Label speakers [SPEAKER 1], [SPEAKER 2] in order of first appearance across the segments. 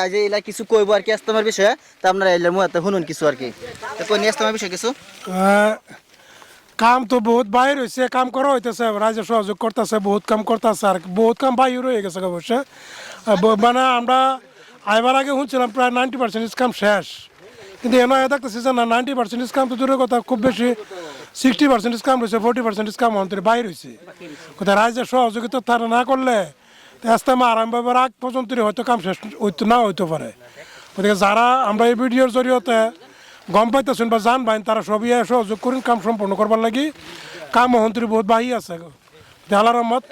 [SPEAKER 1] আজ এলা কিছু কইব আর কি ইস্তেমার বিষয়ে, তা আপনারা এলার মুহাতে শুনুন কিছু আর কি। তো কই ইস্তেমার বিষয়ে কিছু?
[SPEAKER 2] কাম তো বহুত বাইর হয়েছে কাম করা হইতেছে রাজ্য সহযোগ করতেছে, বহুত কাম করতেছে আর বহুত কাম বাইর রয়ে গেছে অবশ্য। মানে আমরা আইবার আগে শুনছিলাম প্রায় নাইনটি পার্সেন্ট কাম শেষ। কিন্তু এনে দেখতেছি যে না, নাইনটি পার্সেন্ট কাম তো দূরের কথা, খুব বেশি সিক্সটি পার্সেন্ট কাম রয়েছে, ফোর্টি পার্সেন্ট কাম অন্তরে বাইর হয়েছে কোথায় রাজ্যের সহযোগিতা তারা না করলে ইস্তেমা আরম্ভ হবার আগ পর্যন্ত হয়তো কাম শেষ হইতো না হইতে পারে গতিকে যারা আমরা এই ভিডিওর জরিয়তে গম পাইতেছেন বা জান বাইন তারা সবই সহযোগ করুন কাম সম্পন্ন করবার লাগি কাম মন্ত্রী বহুত বাহি আছে। আল্লাহ রহমত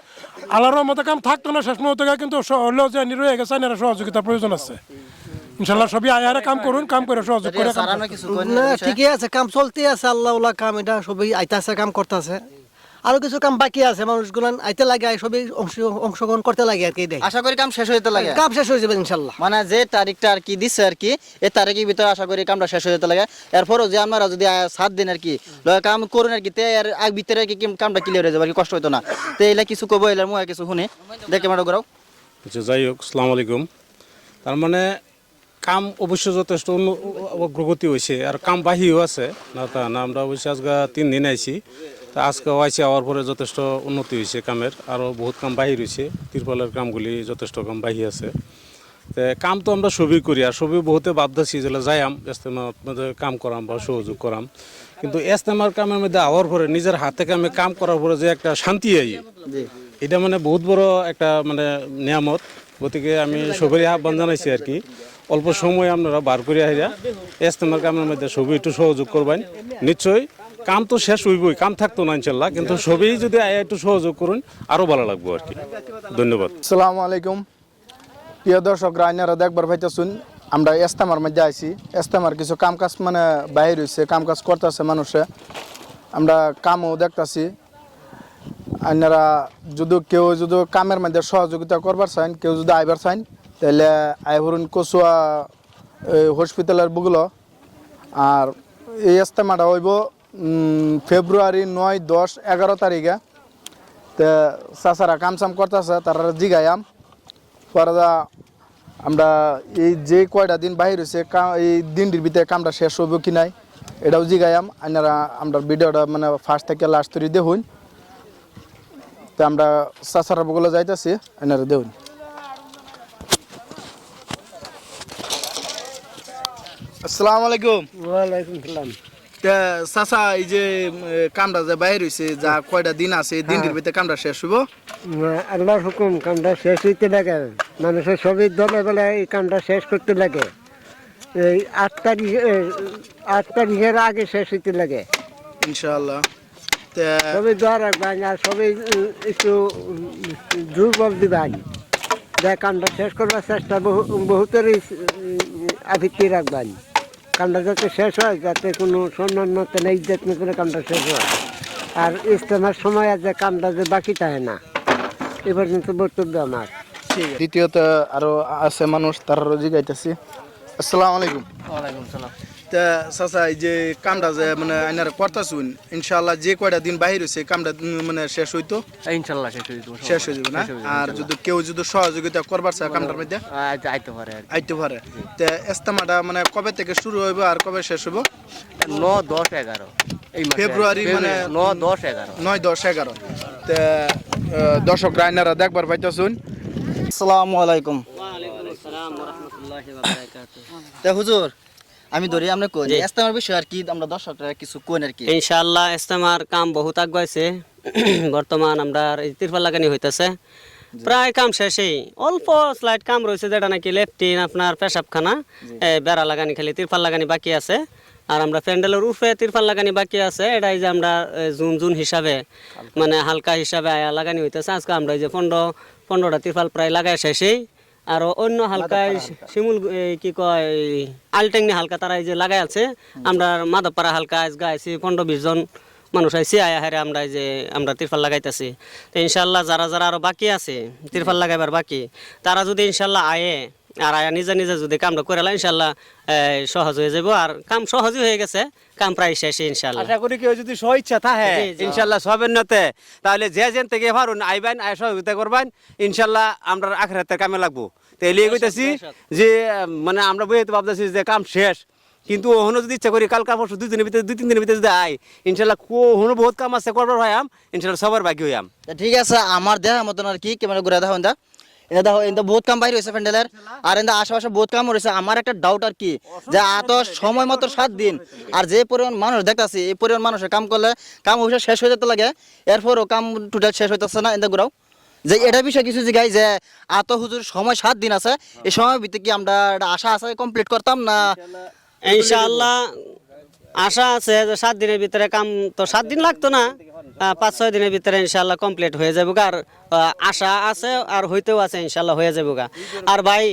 [SPEAKER 2] আল্লাহ রহমতে কাম থাকতো না শেষ মুহূর্তে কিন্তু হলেও যে রয়ে গেছে এনারা সহযোগিতা প্রয়োজন আছে। ইনশাল্লাহ সবই আয়ারে কাম করুন কাম করে সহযোগ করে
[SPEAKER 3] ঠিকই আছে কাম চলতে আছে আল্লাহ কাম এটা সবই আইতাছে কাম করতেছে। আরও কিছু কাম বাকি আছে মানুষগুলো আইতে লাগে সবই অংশগ্রহণ করতে লাগে আর কি দেখ
[SPEAKER 1] আশা করি কাম শেষ হইতে লাগে।
[SPEAKER 3] কাম শেষ হয়ে যাবে ইনশাল্লাহ।
[SPEAKER 1] মানে যে তারিখটা আর কি দিচ্ছে আর কি এই তারিখের ভিতরে আশা করি কামটা শেষ হয়ে যেতে লাগে। এরপরও যে আমরা যদি সাত দিন আর কি কাম করুন আর কি তে এর আগ ভিতরে আর কি কামটা ক্লিয়ার হয়ে যাবে আর কি কষ্ট হইতো না। তো এলা কিছু কব এলার মুহে কিছু শুনি। দেখে মাটো করাও
[SPEAKER 4] আচ্ছা যাই হোক সালাম আলাইকুম। তার মানে কাম অবশ্য যথেষ্ট অগ্রগতি হয়েছে আর কাম বাহিও আছে। না তা না আমরা অবশ্য আজকে তিন দিন আইছি। তা আজকে আইসি আওয়ার পরে যথেষ্ট উন্নতি হয়েছে কামের আরও বহুত কাম বাহির হয়েছে। তিরপালের কামগুলি যথেষ্ট কাম বাহি আছে। তে কাম তো আমরা সবই করি আর সবই বহুতে বাধ্যাছি যেগুলো যাইয়াম ইস্তেমার মধ্যে কাম করাম বা সহযোগ করাম। কিন্তু ইস্তেমার কামের মধ্যে আওয়ার পরে নিজের হাতে কামে কাম করার পরে যে একটা শান্তি আই এটা মানে বহুত বড় একটা মানে নিয়ামত। গতিকে আমি সবারই আহ্বান জানাইছি আর কি অল্প সময় আপনারা বার করে আহিরা ইস্তেমার কামের মধ্যে সবই একটু সহযোগ করবেন। নিশ্চয়ই কাম তো শেষ হইবই, কাম থাকতো না ইনশাল্লাহ, কিন্তু সবই যদি একটু সহযোগ করুন, আরও ভালো লাগবে আর কি। ধন্যবাদ।
[SPEAKER 5] আসসালামু আলাইকুম। প্রিয় দর্শক রাইনারা দেখবার পাইতেছুন, আমরা এস্তামার মধ্যে আইছি। এস্তামার কিছু কাম কাজ মানে বাইর হয়েছে কাম কাজ করতেছে মানুষে। আমরা কামও দেখতাছি। আপনারা যদি কেউ যদি কামের মধ্যে সহযোগিতা করবার চান কেউ যদি আইবার চান তাহলে আইহরুন কচুয়া হসপিটালের বুগুলো। আর এই ইস্তেমাটা হইব ফেব্রুয়ারি নয়, দশ, এগারো তারিখে। তে চাচারা কাম চাম করতেছে, তারা জিগায়াম পরে আমরা এই যে কয়টা দিন বাহির হয়েছে এই দিনটির ভিতরে কামটা শেষ হইব কি নাই, এটাও জিগায়াম আপনারা আমরা ভিডিওটা মানে ফার্স্ট থেকে লাস্ট তৈরি দেখুন। তো আমরা চাচারা বগুলো যাইতেছি আপনারা দেখুন। আসসালামু আলাইকুম।
[SPEAKER 3] ওয়ালাইকুম সালাম।
[SPEAKER 5] তা চাচা এই যে কামটা যে বাইর হয়েছে যা কয়টা দিন আছে দিনটির ভিতরে কামটা শেষ হইব?
[SPEAKER 6] আল্লাহর হুকুম কামটা শেষ হইতে লাগে। মানুষের সবই দলে বলে এই কামটা শেষ করতে লাগে। এই আট তারিখ আট তারিখের আগে শেষ হইতে লাগে।
[SPEAKER 5] ইনশাআল্লাহ। তা
[SPEAKER 6] সবই দোয়া রাখবেন আর সবই একটু দুর্বল দিবেন। যে কামটা শেষ করবার চেষ্টা বহু বহুতেরই আবৃত্তি রাখবেন। কামটা যাতে শেষ হয় যাতে কোনো সম্মান না নেই ইজ্জত না করে কামটা শেষ হয়। আর ইজতেমার সময় আর যে কামটা যে বাকি থাকে না এ পর্যন্ত বক্তব্য আমার।
[SPEAKER 5] দ্বিতীয়ত আরও আছে মানুষ তারারও জিগাইতেছি আসসালামু আলাইকুম।
[SPEAKER 1] ওয়ালাইকুম সালাম।
[SPEAKER 5] তা চাচা এই যে কামটা যে মানে আইনারা করতেছুন ইনশাআল্লাহ যে কয়টা দিন বাহির হয়েছে কামটা মানে শেষ হইতো?
[SPEAKER 1] ইনশাআল্লাহ শেষ হয়ে যাবে
[SPEAKER 5] শেষ হয়ে যাবে না আর যদি কেউ যদি সহযোগিতা করবার চায় কামটার মধ্যে?
[SPEAKER 1] আইতে পারে
[SPEAKER 5] আইতে পারে। তা ইস্তেমাটা মানে কবে থেকে শুরু হইব আর কবে শেষ হইব?
[SPEAKER 7] ন দশ এগারো। এই
[SPEAKER 5] ফেব্রুয়ারি মানে
[SPEAKER 7] ন দশ এগারো।
[SPEAKER 5] নয় দশ এগারো। তা দর্শক রাইনারা দেখবার পাইতেছুন।
[SPEAKER 1] আসসালামু আলাইকুম। তা হুজুর আমি ধরি আমরা কই ইস্তেমার বিষয়ে আর কি আমরা দর্শকরা কিছু কোন আর কি।
[SPEAKER 7] ইনশাআল্লাহ ইস্তেমার কাম বহুত আগাইছে বর্তমান আমরা এই তিরপাল লাগানি হইতেছে। প্রায় কাম শেষেই। অল্প স্লাইড কাম রয়েছে যেটা নাকি লেফটিন আপনার পেশাবখানা। বেড়া লাগানি খালি তিরপাল লাগানি বাকি আছে। আর আমরা প্যান্ডেলের উফে তিরপাল লাগানি বাকি আছে। এটাই যে আমরা জুন জুন হিসাবে মানে হালকা হিসাবে আয়া লাগানি হইতেছে। আজকে আমরা এই যে পনেরো পনেরোটা তিরপাল প্রায় লাগাই শেষেই। আর অন্য হালকা শিমুল কি কয় আলটেংনি হালকা তারা এই যে লাগাই আছে আমরা মাধবপাড়া হালকা আজ গাইছি পনেরো বিশ জন মানুষ আইসি আয়া হারে আমরা এই যে আমরা তিরফাল লাগাইতেছি। তো ইনশাল্লাহ যারা যারা আরও বাকি আছে তিরফাল লাগাইবার বাকি তারা যদি ইনশাল্লাহ আয়ে আর আয়া নিজে নিজে যদি কামটা করে লা, ইনশাল্লাহ সহজ হয়ে যাব আর কাম সহজই হয়ে গেছে কাম প্রায় শেষ ইনশাল্লাহ
[SPEAKER 8] আশা করি কেউ যদি সহ ইচ্ছা থাকে। ইনশাল্লাহ সবের নতে তাহলে যে যেন থেকে পারুন আইবেন আয় সহযোগিতা করবেন ইনশাল্লাহ আমরা আখরাতের কামে লাগবো। কইতাছি যে মানে আমরা তো ভাবতেছি যে কাম শেষ। কিন্তু ওহনো যদি ইচ্ছা করি কালকা পরশু দুই দিনের ভিতরে দুই তিন দিনের ভিতরে যদি আই ইনশাল্লাহ ওহনো বহুত কাম আছে করবার হয়াম ইনশাল্লাহ সবার বাকি হইয়াম।
[SPEAKER 1] ঠিক আছে আমার মতন আর কি ক্যামেরা ঘুরে দেখো ইন্দা। এটা দেখো ইন্দা বহুত কাম বাইরে হয়েছে প্যান্ডেলের। আর ইন্দা আশেপাশে বহুত কাম রয়েছে। আমার একটা ডাউট আর কি যে এত সময় মতো সাত দিন। আর যে পরিমাণ মানুষ দেখতাছি এই পরিমাণ মানুষের কাম করলে কাম অবশ্যই শেষ হয়ে যেতে লাগে। এরপরও কাম টোটাল শেষ হইতেছে না এটা ঘুরাও। যে এটা বিষয় কিছু জিগাই যে আত হুজুর সময় সাত দিন আছে এই সময় ভিতরে কি আমরা একটা আশা আছে কমপ্লিট করতাম না?
[SPEAKER 7] ইনশাআল্লাহ। আশা আছে যে সাত দিনের ভিতরে কাম তো সাত দিন লাগতো না পাঁচ ছয় দিনের ভিতরে ইনশাল্লাহ কমপ্লিট হয়ে যাব। আর আশা আছে আর হইতেও আছে, ইনশাল্লাহ হয়ে যাব গা। আর ভাই,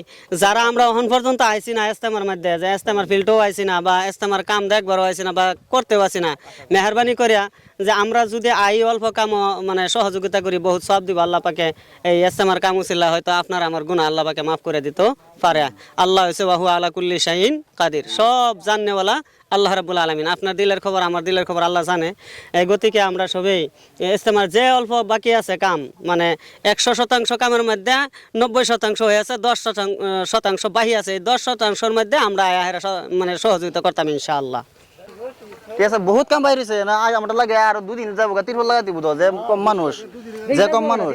[SPEAKER 7] যারা আমরা এখন পর্যন্ত আইছি না ইস্তেমার মধ্যে, যে ইস্তেমার ফিল্ডও আইছি না বা ইস্তেমার কাম দেখবারও আইছি না বা করতেও আছি না, মেহরবানি করিয়া যে আমরা যদি আই, অল্প কাম মানে সহযোগিতা করি, বহুত সব দিব, আল্লাহ পাকে এই ইস্তেমার কাম উচিল্লা হয়তো আপনার আমার গুণা আল্লাহ পাকে মাফ করে দিত পারে। আল্লাহ হয়েছে বাহু আলা কুল্লি শাহিন কাদির। সব জাননেওয়ালা আল্লাহ রাবুল আলমিন। আপনার দিলের খবর, আমার দিলের খবর আল্লাহ জানে। এই গতিকে আমরা সবাই ইস্তেমার যে অল্প বাকি আছে কাম মানে একশো শতাংশ কামের মধ্যে নব্বই শতাংশ হয়ে আছে দশ শতাংশ শতাংশ বাহি আছে। এই দশ শতাংশের মধ্যে আমরা মানে সহযোগিতা করতাম ইনশাআল্লাহ।
[SPEAKER 1] ঠিক আছে বহুত কাম বাইরে হয়েছে না? আজ আমার লাগে আর দুদিন যাব তিরপল লাগাই দিব তো যে কম মানুষ যে কম মানুষ।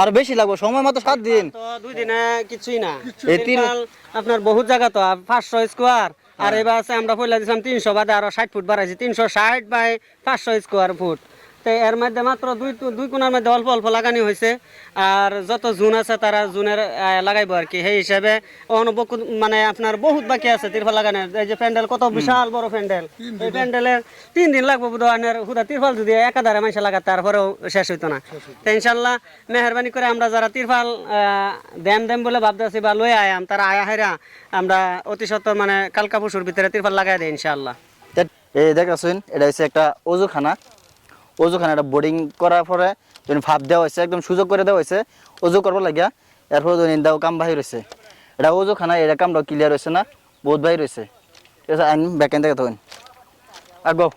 [SPEAKER 1] আর বেশি লাগবে সময় মতো সাত দিন।
[SPEAKER 7] দুই দিনে কিছুই না।
[SPEAKER 1] এই
[SPEAKER 7] তিরপাল আপনার বহুত জায়গা তো পাঁচশো স্কোয়ার আর এবার আছে আমরা পয়লা দিয়েছিলাম তিনশো বাদে আরও ষাট ফুট বাড়াইছি তিনশো ষাট বাই পাঁচশো স্কোয়ার ফুট। তো এর মধ্যে মাত্র দুই দুই কোণার মধ্যে অল্প অল্প লাগানি হয়েছে। আর যত জুন আছে তারা জুনের লাগাইবো আর কি। সেই হিসাবে অনুবক মানে আপনার বহুত বাকি আছে তিরফল লাগানোর। এই যে প্যান্ডেল কত বিশাল বড় প্যান্ডেল। এই প্যান্ডেলের তিন দিন লাগবে বুধবার হুদা তিরফল যদি একাধারে মাইসা লাগাত তারপরেও শেষ হইতো না। তো ইনশাল্লাহ মেহরবানি করে আমরা যারা তিরফাল দেম দেম বলে ভাবতেছি বা লই আয়াম তারা আয়া হাইরা আমরা অতি সত্তর মানে কালকা পশুর ভিতরে তিরফাল লাগাই দেয় ইনশাল্লাহ।
[SPEAKER 1] তা- এই দেখাছেন এটা হচ্ছে একটা অজুখানা। অজুখানা এটা বোর্ডিং করার পরে যখন ভাব দেওয়া হয়েছে একদম সুযোগ করে দেওয়া হয়েছে অজু করব লাগিয়া এরপর যখন দাও কাম বাহির হয়েছে এটা অজুখানা এটা কামটা ক্লিয়ার হয়েছে না বহুত বাহির হয়েছে ঠিক আছে আইন ব্যাকেন থেকে তখন আগো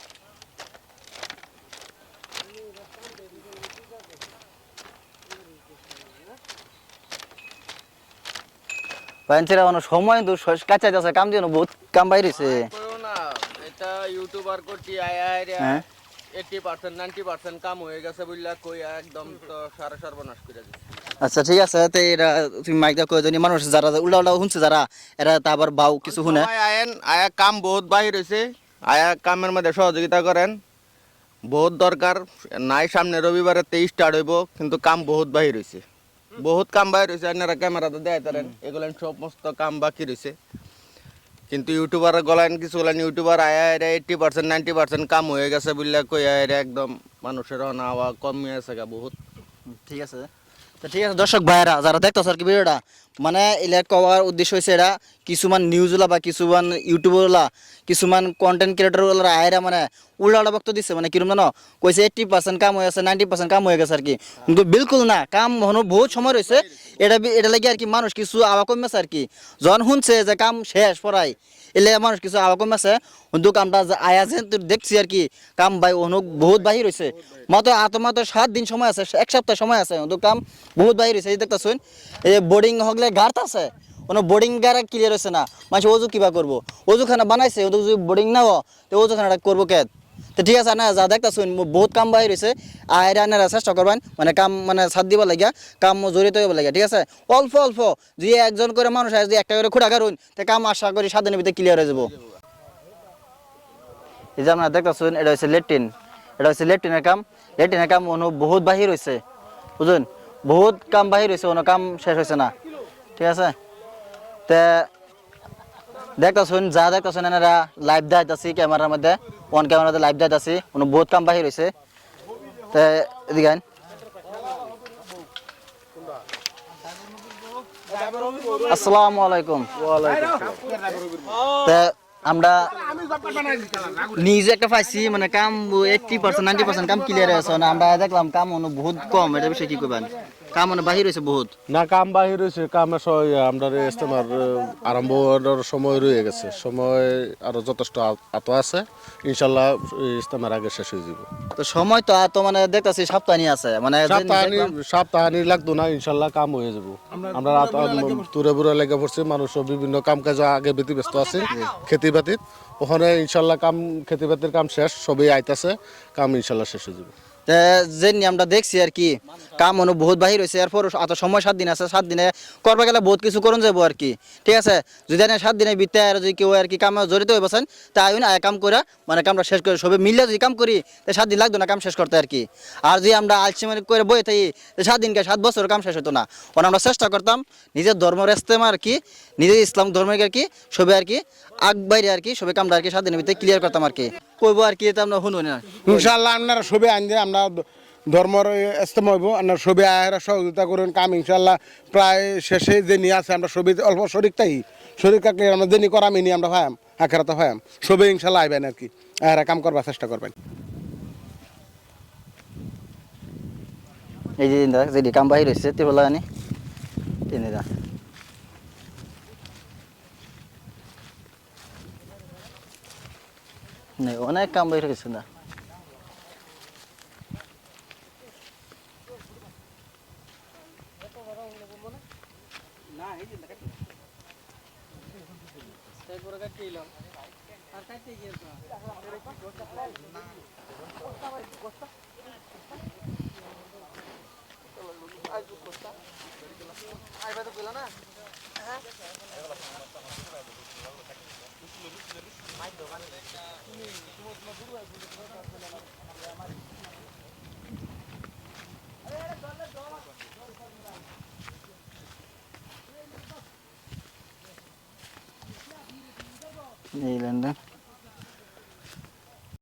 [SPEAKER 1] সময় তো কাছে যাচ্ছে কাম দিয়ে বহুত কাম বাইর হয়েছে
[SPEAKER 5] না এটা ইউটিউবার করছি আয় আয় রে। এইটি পার্সেন্ট নাইনটি পার্সেন্ট কাম হয়ে গেছে বুঝলা কই একদম তো সারা সর্বনাশ করে দিচ্ছে
[SPEAKER 1] আচ্ছা ঠিক আছে তো এরা তুমি মাইক দাও কয়জনী মানুষ যারা উল্টা উল্টা শুনছে যারা এরা তা আবার বাউ কিছু শুনে।
[SPEAKER 5] আয়েন আয়া কাম বহুত বাহির হয়েছে আয়া কামের মধ্যে সহযোগিতা করেন। বহুত দরকার নাই সামনে রবিবারে তেইশ স্টার্ট হইব কিন্তু কাম বহুত বাহির হয়েছে বহুত কাম বাহির হয়েছে আপনারা ক্যামেরাতে দেয় তারেন এগুলো সমস্ত কাম বাকি রয়েছে কিন্তু ইউটিউবার গলান কিছু গলান ইউটিউবার আয়া এরা এইটি পার্সেন্ট নাইনটি পার্সেন্ট কাম হয়ে গেছে বললে কই আয়া একদম মানুষের অনা হওয়া কমে আছে গা বহুত।
[SPEAKER 1] ঠিক আছে। ঠিক আছে, দর্শক ভাইরা যারা দেখতেছ আর কি ভিডিওটা মানে এলা কওয়ার উদ্দেশ্য হয়েছে এটা কিছুমান নিউজওয়ালা বা কিছুমান ইউটিউবওয়ালা কিছুমান কন্টেন্ট ক্রিয়েটরওয়ালা আয়রা মানে উল্টা বক্ত দিচ্ছে মানে কিরম জানো? কইছে এইট্টি পার্সেন্ট কাম হয়ে গেছে নাইনটি পার্সেন্ট কাম হয়ে গেছে আর কি। কিন্তু বিলকুল না, কাম হনো বহুত সময় রয়েছে এটা এটা লাগে আর কি মানুষ কিছু আওয়া কমেছে আর কি। যখন শুনছে যে কাম শেষ পড়াই এলে মানুষ কিছু আওয়া কমেছে, কিন্তু কামটা আয়া যে দেখছি আর কি, কাম বাই অনুক বহুত বাহির হয়েছে মাত্র আত মাত্র সাত দিন সময় আছে, এক সপ্তাহ সময় আছে, কিন্তু কাম বহুত বাহির হয়েছে এই দেখতেছুন, এই যে বোর্ডিং হগলে গার্ত আছে, কোনো বোর্ডিং গাড়া ক্লিয়ার হয়েছে না। মানুষ ওজু কিবা করব? ওজুখানা বানাইছে ওদের যদি বোর্ডিং না হো তো ওজুখানাটা করব কে তো ঠিক আছে না, যা দেখতেছুন বহুত কাম বাহির হয়েছে আয়ের আনারা চেষ্টা করবেন মানে কাম মানে সাথ দিব লাগিয়া, কাম জড়িত হইব লাগিয়া, ঠিক আছে? অল্প অল্প, যদি একজন করে মানুষ আছে যদি একটা করে খুঁড়া কারুন, তো কাম আশা করি দিনের ভিতরে ক্লিয়ার হয়ে যাব। এই যে আপনারা দেখতেছেন, এটা হচ্ছে লেট্রিন, এটা হচ্ছে লেট্রিনের কাম। লেট্রিনের কাম অনু বহুত বাহির হয়েছে বুঝুন? বহুত কাম বাহির হয়েছে কোনো কাম শেষ হয়েছে না। ঠিক আছে? তে দেখতেছেন যা দেখতেছেন এনারা লাইভ দাইত আছি ক্যামেরার মধ্যে অন ক্যামেরাতে লাইভ দাইত আছি কোনো বহুত কাম বাহির হয়েছে তে এদিকে আইন। আসসালামু আলাইকুম। তে আমরা নিজে একটা পাইছি মানে কাম এইটটি পার্সেন্ট নাইনটি পার্সেন্ট কাম ক্লিয়ার আছে। আমরা দেখলাম কাম বহুত কম এটা বিষয়ে কি করবেন কাম মানে বাহির হয়েছে বহুত?
[SPEAKER 9] না কাম বাহির হয়েছে কামে আমরা ইস্তেমার আরম্ভ হওয়ার সময় রয়ে গেছে। সময় আরও যথেষ্ট আত আছে। ইনশাল্লাহ ইস্তেমার আগে শেষ হয়ে যাব
[SPEAKER 1] তো সময় তো মানে দেখতেছি সপ্তাহনি আছে মানে যে
[SPEAKER 9] সপ্তাহানি সপ্তাহানি লাগতো না ইনশাল্লাহ কাম হয়ে যাব আমরা রাত তুরে বুড়ে লেগে পড়ছি মানুষ বিভিন্ন কাম কাজ আগে বেতি ব্যস্ত আছে খেতি বাতিত। ওখানে ইনশাল্লাহ কাম খেতি বাতির কাম শেষ সবই আইতাছে। কাম ইনশাল্লাহ শেষ হয়ে যাবে
[SPEAKER 1] যে আমরা দেখছি আর কি, কাম অনু বহুত বাহির হয়েছে এরপর এত সময় সাত দিন আছে, সাত দিনে করবা গেলে বহুত কিছু করুন যাব আর কি, ঠিক আছে? যদি এনে সাত দিনের ভিতরে আর যদি কেউ আর কি কামে জড়িত হয়ে বসেন তাই না কাম করে মানে কামটা শেষ করে সবে মিললে যদি কাম করি, তো সাত দিন লাগতো না কাম শেষ করতে আর কি। আর যদি আমরা আলসি মানে করে বয়ে থাকি সাত দিনকে সাত বছর কাম শেষ হতো না। ওরা আমরা চেষ্টা করতাম, নিজের ধর্মের ইস্তেমা আর কি, নিজের ইসলাম ধর্মের আর কি, সবে আর কি আগ বাইরে আর কি সবে কামটা আর কি সাত দিনের ভিতরে ক্লিয়ার করতাম আর কি। কইবো আর কি এটা আমরা শুনুন না।
[SPEAKER 10] ইনশাল্লাহ আপনারা সবে আনলে আমরা ধর্মর ইস্তেমা হইব আপনার সবে আয়েরা সহযোগিতা করুন। কাম ইনশাল্লাহ প্রায় শেষে যে নিয়ে আছে আমরা সবে অল্প শরিক তাই শরিক থাকলে আমরা দেনি করামি নিয়ে আমরা ভায়াম আখেরাতে ভায়াম সবে ইনশাল্লাহ আইবেন আর কি আয়েরা কাম করবার চেষ্টা করবেন।
[SPEAKER 1] এই যে যেটি কাম বাহির হয়েছে তিরপলা আনি টেনে নেই অনেক কাম বাহির হয়েছে না। এই నీళ్ళండి